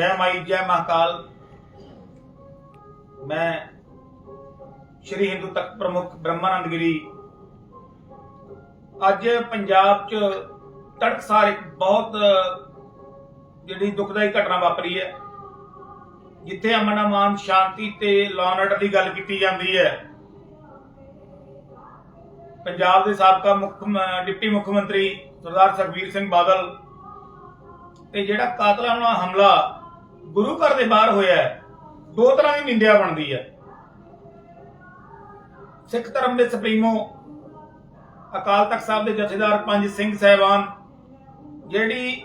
ਜੈ ਮਾਈ, ਜੈ ਮਹਾਕਾਲ। ਮੈਂ ਸ਼੍ਰੀ ਹਿੰਦੂ ਤਖਤ ਪ੍ਰਮੁੱਖ ਬ੍ਰਹਮਾਨੰਦ ਗਿਰੀ। ਅੱਜ ਪੰਜਾਬ 'ਚ ਤੜਕਸਾਰ ਇੱਕ ਬਹੁਤ, ਜਿਹੜੀ ਦੁਖਦਾਈ ਘਟਨਾ ਵਾਪਰੀ ਹੈ, ਜਿੱਥੇ ਅਮਨ ਅਮਾਨ ਸ਼ਾਂਤੀ ਤੇ ਲਾਅ ਦੀ ਗੱਲ ਕੀਤੀ ਜਾਂਦੀ ਹੈ। ਪੰਜਾਬ ਦੇ ਸਾਬਕਾ ਮੁੱਖ ਡਿਪਟੀ ਮੁੱਖ ਮੰਤਰੀ ਸਰਦਾਰ ਸੁਖਬੀਰ ਸਿੰਘ ਬਾਦਲ ਤੇ ਜਿਹੜਾ ਕਾਤਲਾਨਾ ਹਮਲਾ ਗੁਰੂ ਘਰ ਦੇ ਬਾਹਰ ਹੋਇਆ ਹੈ, ਦੋ ਤਰ੍ਹਾਂ ਦੀ ਨਿੰਦਿਆ ਬਣਦੀ ਹੈ। ਸਿੱਖ ਧਰਮ ਦੇ ਸੁਪਰੀਮੋ ਅਕਾਲ ਤਖਤ ਸਾਹਿਬ ਦੇ ਜਥੇਦਾਰ ਪੰਜ ਸਿੰਘ ਸਹਿਬਾਨ ਜਿਹੜੀ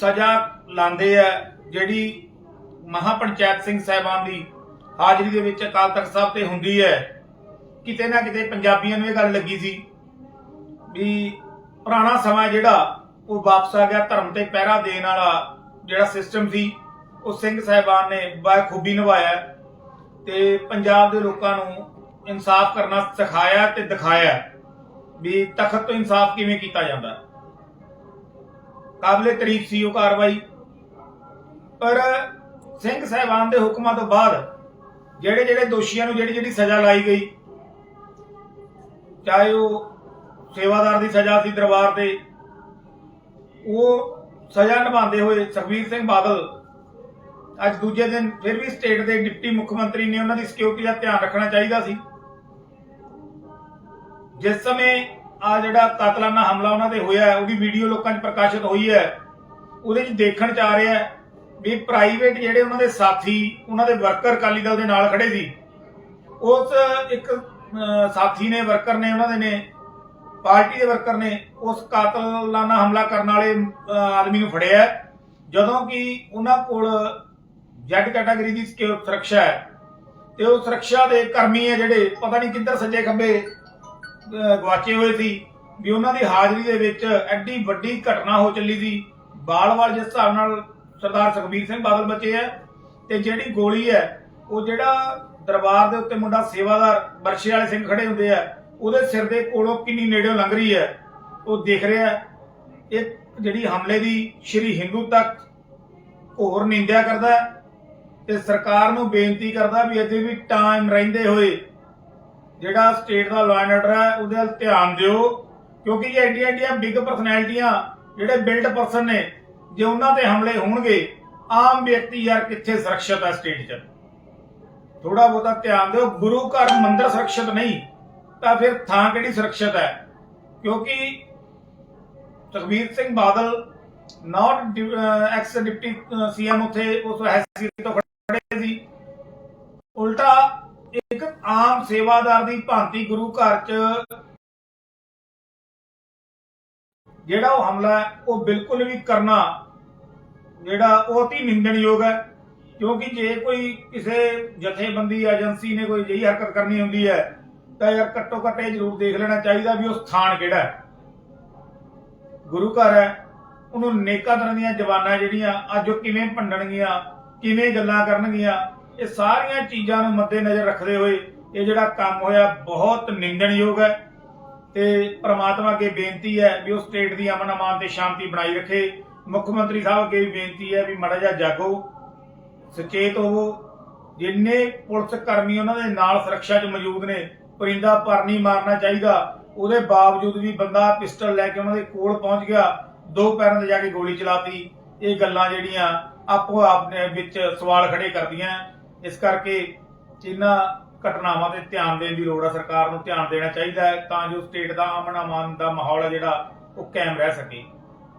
ਸਜ਼ਾ ਲਾਉਂਦੇ ਆ ਜਿਹੜੀ ਮਹਾਪੰਚਾਇਤ ਸਿੰਘ ਸਹਿਬਾਨ ਦੀ ਹਾਜ਼ਰੀ ਦੇ ਵਿੱਚ ਅਕਾਲ ਤਖਤ ਸਾਹਿਬ ਤੇ ਹੁੰਦੀ ਹੈ ਕਿਤੇ ਨਾ ਕਿਤੇ ਪੰਜਾਬੀਆਂ ਨੂੰ ਇਹ ਗੱਲ ਲੱਗੀ ਸੀ ਵੀ ਪੁਰਾਣਾ ਸਮਾਂ ਜਿਹੜਾ ਉਹ ਵਾਪਸ ਆ ਗਿਆ ਧਰਮ ਤੇ ਪਹਿਰਾ ਦੇਣ ਵਾਲਾ ਜਿਹੜਾ ਸਿਸਟਮ ਸੀ। ਉਹ ਸਿੰਘ ਸਾਹਿਬਾਨ ਨੇ ਬਾਖੂਬੀ ਨਿਭਾਇਆ ਤੇ ਪੰਜਾਬ ਦੇ ਲੋਕਾਂ ਨੂੰ ਇਨਸਾਫ ਕਰਨਾ ਸਿਖਾਇਆ ਤੇ ਦਿਖਾਇਆ ਵੀ ਤਖਤ ਤੋਂ ਇਨਸਾਫ ਕਿਵੇਂ ਕੀਤਾ ਜਾਂਦਾ। ਕਾਬਲੇ ਤਾਰੀਫ ਸੀ ਉਹ ਕਾਰਵਾਈ। ਪਰ ਸਿੰਘ ਸਾਹਿਬਾਨ ਦੇ ਹੁਕਮਾਂ ਤੋਂ ਬਾਅਦ ਜਿਹੜੇ ਜਿਹੜੇ ਦੋਸ਼ੀਆਂ ਨੂੰ ਜਿਹੜੀ ਜਿਹੜੀ ਸਜ਼ਾ ਲਾਈ ਗਈ, ਚਾਹੇ ਉਹ ਸੇਵਾਦਾਰ ਦੀ ਸਜ਼ਾ ਸੀ ਦਰਬਾਰ ਤੇ, ਉਹ ਸਜ਼ਾ ਨਿਭਾਉਂਦੇ ਹੋਏ ਸੁਖਬੀਰ ਸਿੰਘ ਬਾਦਲ ਅੱਜ ਦੂਜੇ ਦਿਨ ਫਿਰ ਵੀ ਸਟੇਟ ਦੇ ਡਿਪਟੀ ਮੁੱਖ ਮੰਤਰੀ ਨੇ ਉਹਨਾਂ ਦੀ ਸਿਕਿਉਰਿਟੀ ਦਾ ਧਿਆਨ ਰੱਖਣਾ ਚਾਹੀਦਾ ਸੀ। ਜਿਸ ਸਮੇਂ ਆ ਜਿਹੜਾ ਕਾਤਲਾਨਾ ਹਮਲਾ ਉਹਨਾਂ ਤੇ ਹੋਇਆ ਉਹਦੀ ਵੀਡੀਓ ਲੋਕਾਂ 'ਚ ਪ੍ਰਕਾਸ਼ਿਤ ਹੋਈ ਹੈ। ਉਹਦੇ 'ਚ ਦੇਖਣ 'ਚ ਆ ਰਿਹਾ ਵੀ ਪ੍ਰਾਈਵੇਟ ਜਿਹੜੇ ਉਹਨਾਂ ਦੇ ਸਾਥੀ, ਉਹਨਾਂ ਦੇ ਵਰਕਰ ਅਕਾਲੀ ਦਲ ਦੇ ਨਾਲ ਖੜੇ ਸੀ। ਉਸ ਇੱਕ ਸਾਥੀ ਨੇ ਵਰਕਰ ਨੇ ਉਹਨਾਂ ਦੇ ਨੇ, ਪਾਰਟੀ ਦੇ ਵਰਕਰ ਨੇ ਉਸ ਕਾਤਲਾਨਾ ਹਮਲਾ ਕਰਨ ਵਾਲੇ ਆਦਮੀ ਨੂੰ ਫੜਿਆ ਹੈ। ਜਦੋਂ ਕਿ ਉਹਨਾਂ ਕੋਲ ਜੈਡ ਕੈਟਾਗਰੀ ਦੀ ਸੁਰੱਖਿਆ ਹੈ। ਤੇ ਉਹ ਸੁਰੱਖਿਆ ਦੇ ਕਰਮੀ ਹੈ ਜਿਹੜੇ ਪਤਾ ਨਹੀਂ ਕਿੱਧਰ ਸੱਜੇ ਖੱਬੇ ਅਹ, ਗਵਾਚੇ ਹੋਏ ਸੀ ਵੀ ਉਹਨਾਂ ਦੀ ਹਾਜ਼ਰੀ ਦੇ ਵਿੱਚ ਐਡੀ ਵੱਡੀ ਘਟਨਾ ਹੋ ਚੱਲੀ ਸੀ। ਬਾਲ-ਬਾਲ ਜਿਸ ਹਿਸਾਬ ਨਾਲ ਸਰਦਾਰ ਸੁਖਬੀਰ ਸਿੰਘ ਬਾਦਲ ਬਚੇ ਹੈ ਤੇ ਜਿਹੜੀ ਗੋਲੀ ਹੈ ਉਹ ਜਿਹੜਾ ਦਰਬਾਰ ਦੇ ਉੱਤੇ ਮੁੰਡਾ ਸੇਵਾਦਾਰ ਬਰਸ਼ੇ ਵਾਲੇ ਸਿੰਘ ਖੜੇ ਹੁੰਦੇ ਆ ਉਹਦੇ ਸਿਰ ਦੇ ਕੋਲੋਂ ਕਿੰਨੀ ਨੇੜਿਓਂ ਲੰਘ ਰਹੀ ਹੈ ਉਹ ਦੇਖ ਰਿਹਾ ਇਹ ਜਿਹੜੀ ਹਮਲੇ ਦੀ ਸ਼੍ਰੀ ਹਿੰਦੂ ਤੱਕ ਹੋਰ ਨਿੰਦਿਆ ਕਰਦਾ ਹੈ ਤੇ ਸਰਕਾਰ ਨੂੰ ਬੇਨਤੀ ਕਰਦਾ ਵੀ ਅਜੇ ਵੀ ਟਾਈਮ ਰਹਿੰਦੇ ਹੋਏ ਜਿਹੜਾ ਸਟੇਟ ਦਾ ਲਾਅ ਐਂਡ ਆਰਡਰ ਹੈ, ਉਹਦੇ ਵੱਲ ਧਿਆਨ ਦਿਓ, ਕਿਉਂਕਿ ਇਹ ਐਡੀਆਂ ਐਡੀਆਂ ਬਿਗ ਪਰਸਨੈਲਿਟੀਆਂ ਜਿਹੜੇ ਬਿਲਡ ਪਰਸਨ ਨੇ, ਜੇ ਉਹਨਾਂ ਤੇ ਹਮਲੇ ਹੋਣਗੇ, ਆਮ ਵਿਅਕਤੀ ਯਾਰ ਕਿੱਥੇ ਸੁਰੱਖਿਅਤ ਹੈ ਸਟੇਟ 'ਚ? ਥੋੜਾ ਬਹੁਤਾ ਧਿਆਨ ਦਿਓ, ਗੁਰੂ ਘਰ ਮੰਦਿਰ ਸੁਰੱਖਿਅਤ ਨਹੀਂ, ਤਾਂ ਫਿਰ ਥਾਂ ਕਿਹੜੀ ਸੁਰੱਖਿਅਤ ਹੈ? ਕਿਉਂਕਿ Sukhbir Singh Badal not ex deputy CM ਉਥੇ ਉਸ ਹੈਸੀਅਤ ਤੋਂ ਖੜੇ ਸੀ ਉਲਟਾ ਇੱਕ ਆਮ ਸੇਵਾਦਾਰ ਦੀ ਭਾਂਤੀ ਗੁਰੂ ਘਰ 'ਚ ਜਿਹੜਾ ਉਹ ਹਮਲਾ ਹੈ, ਉਹ ਬਿਲਕੁਲ ਵੀ ਕਰਨਾ ਜਿਹੜਾ ਉਹ ਅਤੀ ਨਿੰਦਣਯੋਗ ਹੈ। ਕਿਉਂਕਿ ਜੇ ਕੋਈ ਕਿਸੇ ਜਥੇਬੰਦੀ ਏਜੰਸੀ ਨੇ ਕੋਈ ਅਜਿਹੀ ਹਰਕਤ ਕਰਨੀ ਹੁੰਦੀ ਹੈ ਤਾਂ ਯਾਰ ਘੱਟੋ ਘੱਟ ਇਹ ਜ਼ਰੂਰ ਦੇਖ ਲੈਣਾ ਚਾਹੀਦਾ ਵੀ ਉਹ ਸਥਾਨ ਕਿਹੜਾ ਹੈ। ਗੁਰੂ ਘਰ ਹੈ ਉਹਨੂੰ ਨੇਕਾਂ ਤਰ੍ਹਾਂ ਦੀਆਂ ਜਵਾਨਾਂ ਜਿਹੜੀਆਂ ਅੱਜ ਉਹ ਕਿਵੇਂ ਭੰਡਣਗੀਆਂ ਕਿਵੇਂ ਗੱਲਾਂ ਕਰਨਗੀਆਂ, ਇਹ ਸਾਰੀਆਂ ਚੀਜ਼ਾਂ ਨੂੰ ਮੱਦੇ ਨਜ਼ਰ ਰੱਖਦੇ ਹੋਏ ਇਹ ਜਿਹੜਾ ਕੰਮ ਹੋਇਆ ਬਹੁਤ ਨਿੰਦਣਯੋਗ ਹੈ ਤੇ ਪ੍ਰਮਾਤਮਾ ਅੱਗੇ ਬੇਨਤੀ ਹੈ ਵੀ ਉਹ ਸਟੇਟ ਦੀ ਅਮਨ ਅਮਾਨ ਤੇ ਸ਼ਾਂਤੀ ਬਣਾਈ ਰੱਖੇ। ਮੁੱਖ ਮੰਤਰੀ ਸਾਹਿਬ ਅੱਗੇ ਵੀ ਬੇਨਤੀ ਹੈ ਵੀ ਮਾੜਾ ਜਿਹਾ ਜਾਗੋ, ਸੁਚੇਤ ਹੋਵੋ। ਜਿੰਨੇ ਪੁਲਿਸ ਕਰਮੀ ਉਹਨਾਂ ਦੇ ਨਾਲ ਸੁਰੱਖਿਆ 'ਚ ਮੌਜੂਦ ਨੇ, ਪਰਿੰਦਾ ਪਰ ਨਹੀਂ ਮਾਰਨਾ ਚਾਹੀਦਾ। ਉਹਦੇ ਬਾਵਜੂਦ ਵੀ ਬੰਦਾ ਪਿਸਟਲ ਲੈ ਕੇ ਉਹਨਾਂ ਦੇ ਕੋਲ ਪਹੁੰਚ ਗਿਆ, ਦੋ ਪੈਰਾਂ ਤੇ ਜਾ ਕੇ ਗੋਲੀ ਚਲਾਤੀ। ਇਹ ਗੱਲਾਂ ਜਿਹੜੀਆਂ ਆਪੋ ਆਪਣੇ ਵਿੱਚ ਸਵਾਲ ਖੜੇ ਕਰਦੀਆਂ ਇਸ ਕਰਕੇ ਇਹਨਾਂ ਘਟਨਾਵਾਂ ਤੇ ਧਿਆਨ ਦੇਣ ਦੀ ਲੋੜ ਹੈ ਸਰਕਾਰ ਨੂੰ ਧਿਆਨ ਦੇਣਾ ਚਾਹੀਦਾ ਹੈ ਤਾਂ ਜੋ ਸਟੇਟ ਦਾ ਅਮਨ ਅਮਾਨ ਦਾ ਮਾਹੌਲ ਹੈ ਜਿਹੜਾ ਉਹ ਕਾਇਮ ਰਹਿ ਸਕੇ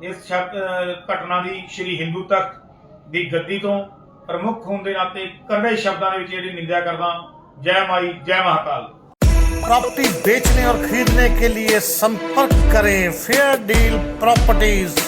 ਇਸ ਸ਼ਬਦ ਅਹ ਘਟਨਾ ਦੀ ਸ਼੍ਰੀ ਹਿੰਦੂ ਤਖਤ ਦੀ ਗੱਦੀ ਤੋਂ ਪ੍ਰਮੁੱਖ ਹੋਣ ਦੇ ਨਾਤੇ ਕਰੜੇ ਸ਼ਬਦਾਂ ਦੇ ਵਿੱਚ ਜਿਹੜੀ ਨਿੰਦਿਆ ਕਰਦਾ ਜੈ ਮਾਈ ਜੈ ਮਹਾਕਾਲ प्रॉपर्टी बेचने और खरीदने के लिए संपर्क करें फेयर डील प्रॉपर्टीज